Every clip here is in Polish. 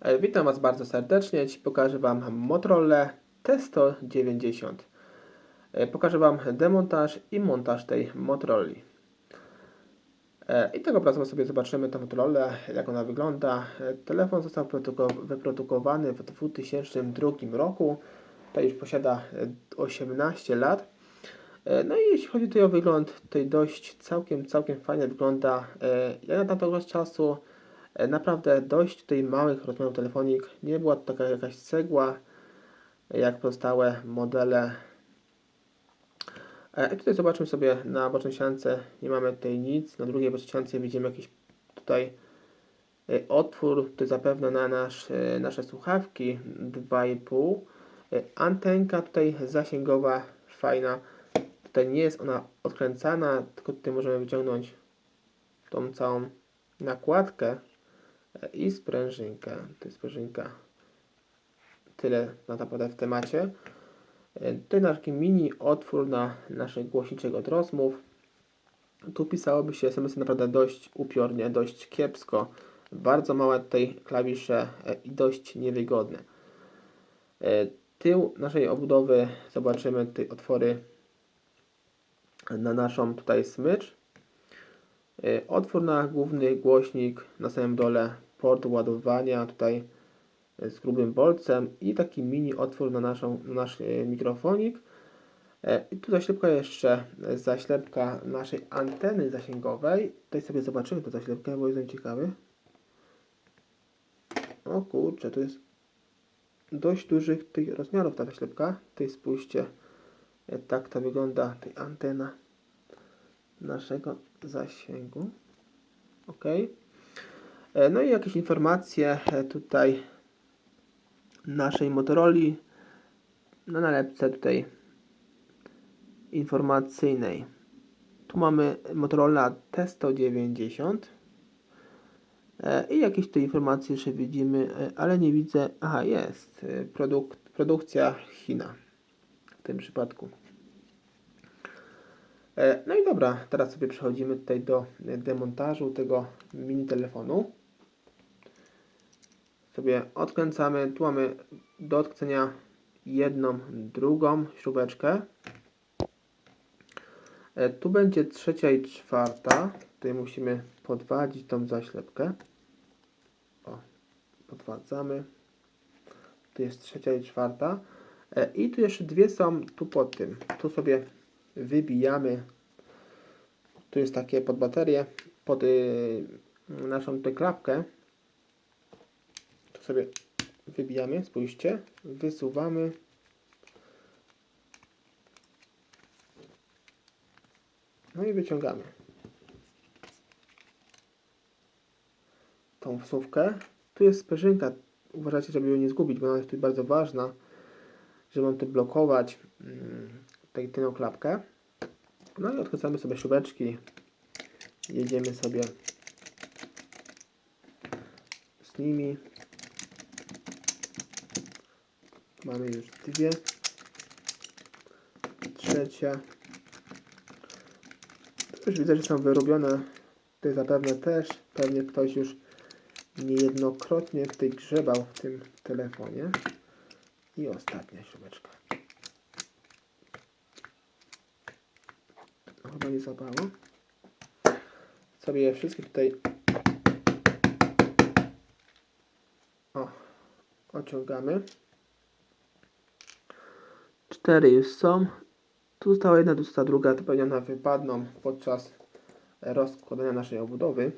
E, Witam Was bardzo serdecznie. Dziś pokażę Wam Motorola T190. E, Pokażę Wam demontaż i montaż tej Motorola. E, I tego obrazu sobie zobaczymy tę Motorola, jak ona wygląda. Telefon został produko- wyprodukowany w 2002 roku. To już posiada e, 18 lat. No i jeśli chodzi tutaj o wygląd, tutaj dość całkiem, całkiem fajnie wygląda. Jak na tego czasu Naprawdę dość tutaj małych rozmiarów telefonik. Nie była to taka jakaś cegła, jak pozostałe modele. E, I tutaj zobaczmy sobie na bocznej ściance, nie mamy tutaj nic. Na drugiej bocznej ściance widzimy jakiś tutaj e, otwór, tutaj zapewne na nasz, e, nasze słuchawki 2,5. E, Antenka tutaj zasięgowa, fajna. Tutaj nie jest ona odkręcana, tylko tutaj możemy wyciągnąć tą całą nakładkę i sprężynkę. To jest sprężynka. Tyle na naprawdę w temacie. E, Tutaj taki mini otwór na naszych głośniczek od rozmów. Tu pisałoby się SMS naprawdę dość upiornie, dość kiepsko. Bardzo małe tutaj klawisze e, i dość niewygodne. E, Tył naszej obudowy zobaczymy tutaj otwory na naszą tutaj smycz. E, Otwór na główny głośnik, na samym dole port ładowania tutaj e, z grubym bolcem i taki mini otwór na, naszą, na nasz e, mikrofonik. E, I tu zaślepka jeszcze, zaślepka naszej anteny zasięgowej. Tutaj sobie zobaczymy tę zaślepkę, bo jestem ciekawy. O kurczę, to jest dość dużych tych rozmiarów ta zaślepka. Tutaj spójrzcie, tak to wygląda, tej antena naszego zasięgu. OK. E, No i jakieś informacje e, tutaj naszej Motorola na nalepce tutaj informacyjnej. Tu mamy Motorola T190 E, i jakieś tu informacje jeszcze widzimy, ale nie widzę. Aha, jest. Produk produkcja China w tym przypadku. No i dobra, teraz sobie przechodzimy tutaj do demontażu tego mini telefonu. Sobie odkręcamy, tu mamy do odkręcenia jedną, drugą śrubeczkę. E, Tu będzie trzecia i czwarta. Tutaj musimy podwadzić tą zaślepkę. O, podwadzamy. Tu jest trzecia i czwarta. E, I tu jeszcze dwie są tu pod tym. Tu sobie wybijamy. Tu jest takie pod baterię, pod y, naszą tę klapkę. Tu sobie wybijamy, spójrzcie, wysuwamy. No i wyciągamy tą wsówkę. Tu jest sprężynka. Uważajcie, żeby ją nie zgubić, bo ona jest tutaj bardzo ważna, żeby on tu blokować mm, tutaj tę klapkę. No i odkręcamy sobie śrubeczki. Jedziemy sobie z nimi. Mamy już dwie. Trzecia. Już widzę, że są wyrobione. Tutaj zapewne też. Pewnie ktoś już niejednokrotnie tutaj grzebał w tym telefonie. I ostatnia śrubeczka. No, chyba nie zabało. Sobie je wszystkie tutaj o, ociągamy. Cztery już są. Tu została jedna, tu została druga, to pewnie one wypadną podczas rozkładania naszej obudowy.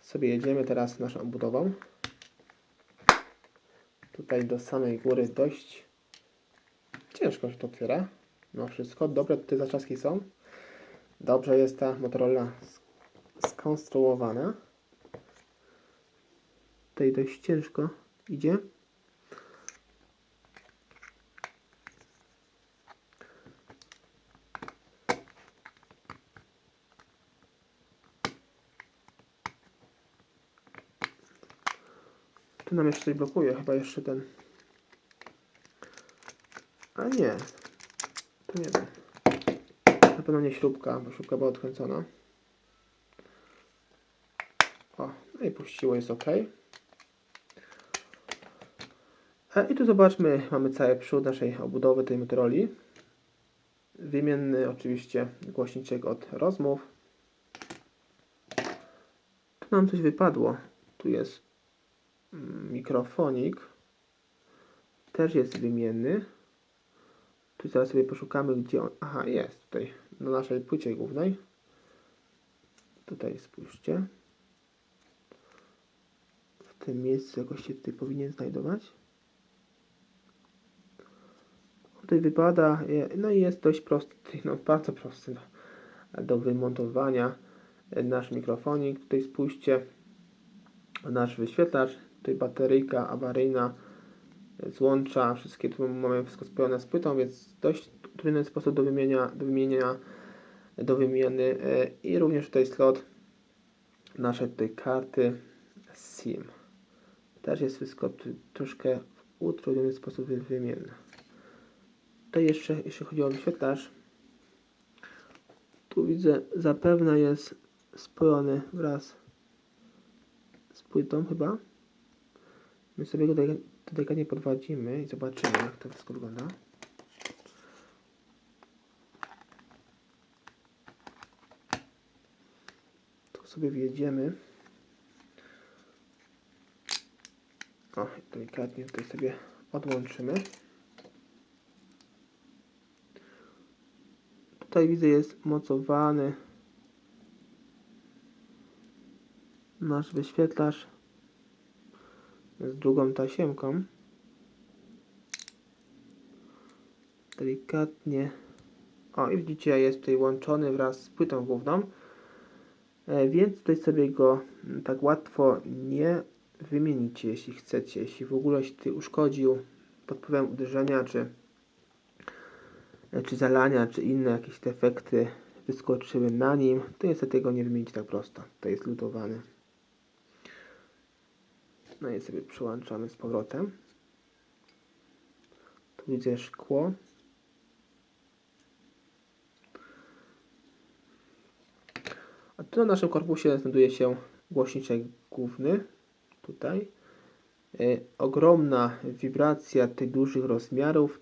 Sobie jedziemy teraz naszą obudową. Tutaj do samej góry dość ciężko się to otwiera. No wszystko, dobre tutaj zaczaski są. Dobrze jest ta Motorola sk- skonstruowana. Tutaj dość ciężko idzie. Nam jeszcze coś blokuje, chyba jeszcze ten. A nie. To nie wiem. Na pewno nie śrubka, bo śrubka była odkręcona. O, no i puściło, jest ok. E, I tu zobaczmy, mamy cały przód naszej obudowy tej Motorola. Wymienny oczywiście głośniczek od rozmów. Tu nam coś wypadło. Tu jest mikrofonik. Też jest wymienny. Tu zaraz sobie poszukamy, gdzie on. Aha, jest tutaj na naszej płycie głównej. Tutaj spójrzcie. W tym miejscu jakoś się tutaj powinien znajdować. Tutaj wypada, no i jest dość prosty, no bardzo prosty do, do wymontowania nasz mikrofonik. Tutaj spójrzcie, nasz wyświetlacz, tutaj bateryjka awaryjna, e, złącza, wszystkie tu mamy wszystko spojone z płytą, więc dość trudny sposób do wymienia, do wymienienia, do wymiany i również tutaj slot nasze tutaj karty SIM. Też jest wszystko troszkę w utrudniony sposób wymienne. Tutaj jeszcze, jeśli chodzi o wyświetlacz, tu widzę, zapewne jest spojony wraz z płytą chyba. My sobie go tutaj, tutaj nie podwadzimy i zobaczymy, jak to wszystko wygląda. Tu sobie wjedziemy. O, delikatnie tutaj sobie odłączymy. Tutaj widzę jest mocowany nasz wyświetlacz z drugą tasiemką. Delikatnie. O i widzicie jest tutaj łączony wraz z płytą główną. E, więc tutaj sobie go tak łatwo nie wymienicie, jeśli chcecie. Jeśli w ogóle się tutaj uszkodził pod wpływem uderzenia, czy czy zalania, czy inne jakieś defekty wyskoczyły na nim, to niestety go nie wymienić tak prosto. To jest lutowany. No i sobie przyłączamy z powrotem. Tu widzę szkło. A tu na naszym korpusie znajduje się głośniczek główny. Tutaj. Yy, ogromna wibracja tych dużych rozmiarów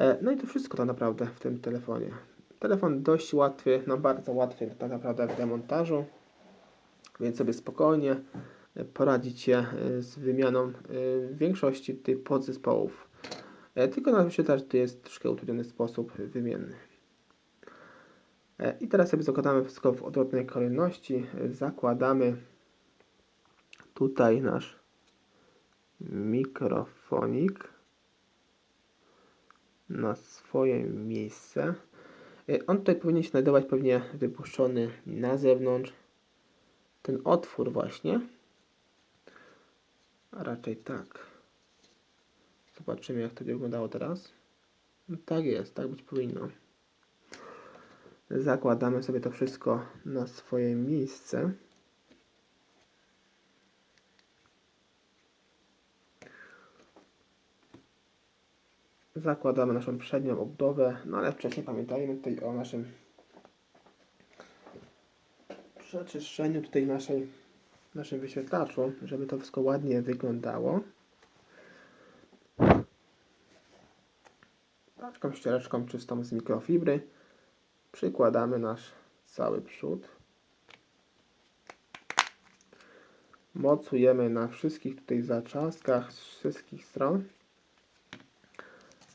E, no i to wszystko tak naprawdę w tym telefonie. Telefon dość łatwy, no bardzo łatwy tak naprawdę w demontażu, więc sobie spokojnie e, poradzicie e, z wymianą większości tych podzespołów. Tylko na wyświetlacz to jest troszkę utrudniony sposób wymienny. I teraz sobie zakładamy wszystko w odwrotnej kolejności. Zakładamy tutaj nasz mikrofonik na swoje miejsce. E, on tutaj powinien się znajdować pewnie wypuszczony na zewnątrz. Ten otwór właśnie. A raczej tak. Zobaczymy jak to by wyglądało teraz. No, tak jest, tak być powinno. Zakładamy sobie to wszystko na swoje miejsce. Zakładamy naszą przednią obudowę, no ale wcześniej pamiętajmy tutaj o naszym przeczyszczeniu tutaj naszej, naszym wyświetlaczu, żeby to wszystko ładnie wyglądało. Taką ściereczką czystą z mikrofibry przykładamy nasz cały przód. Mocujemy na wszystkich tutaj zaczaskach z wszystkich stron.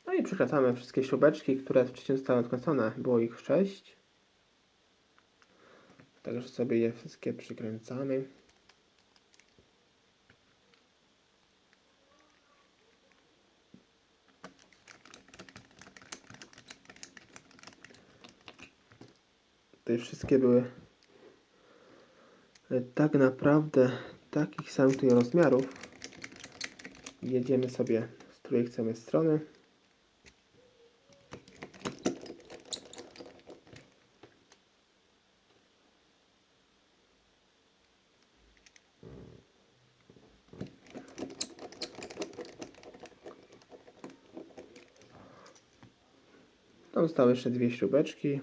No i przykręcamy wszystkie śrubeczki, które wcześniej zostały odkręcone. Było ich 6. Także sobie je wszystkie przykręcamy. Tutaj wszystkie były tak naprawdę takich samych tutaj rozmiarów. Jedziemy sobie z której chcemy strony. Zostały jeszcze dwie śrubeczki.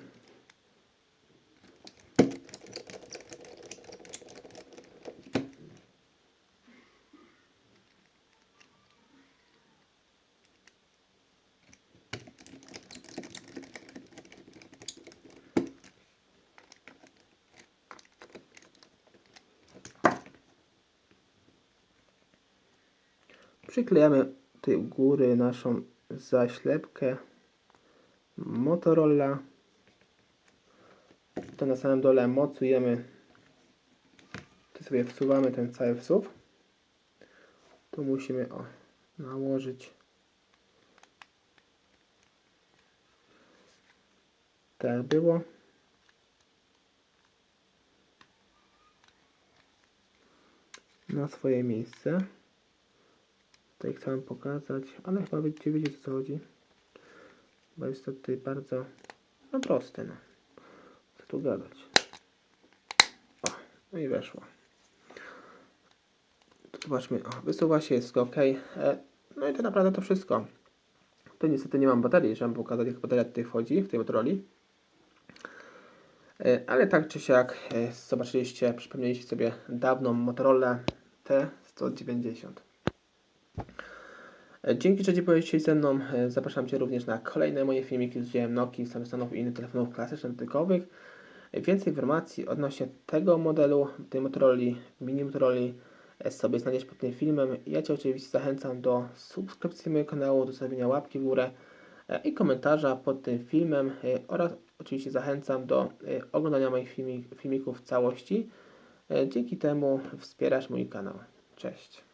Przyklejamy tutaj u góry naszą zaślepkę Motorola. To na samym dole mocujemy. Tu sobie wsuwamy ten cały wsuw. Tu musimy o, nałożyć tak było. Na swoje miejsce. Tutaj chcę Wam pokazać, ale chyba będziecie wiedzieć o co chodzi. Bo jest to tutaj bardzo no proste. No. Co tu gadać. O, no i weszło. Zobaczmy, o, wysuwa się, jest ok. E, no i to naprawdę to wszystko. Tu niestety nie mam baterii, żeby pokazać jak bateria tutaj wchodzi w tej Motoroli. E, Ale tak czy siak e, zobaczyliście, przypomnieliście sobie dawną Motorola T190. Dzięki, że byłeś ze mną. Zapraszam Cię również na kolejne moje filmiki z udziałem Nokii, Samsungów i innych telefonów klasycznych, dotykowych. Więcej informacji odnośnie tego modelu, tej Motorola, mini Motorola sobie znajdziesz pod tym filmem. Ja Cię oczywiście zachęcam do subskrypcji mojego kanału, do zostawienia łapki w górę e, i komentarza pod tym filmem e, oraz oczywiście zachęcam do e, oglądania moich filmi- filmików w całości. Dzięki temu wspierasz mój kanał. Cześć.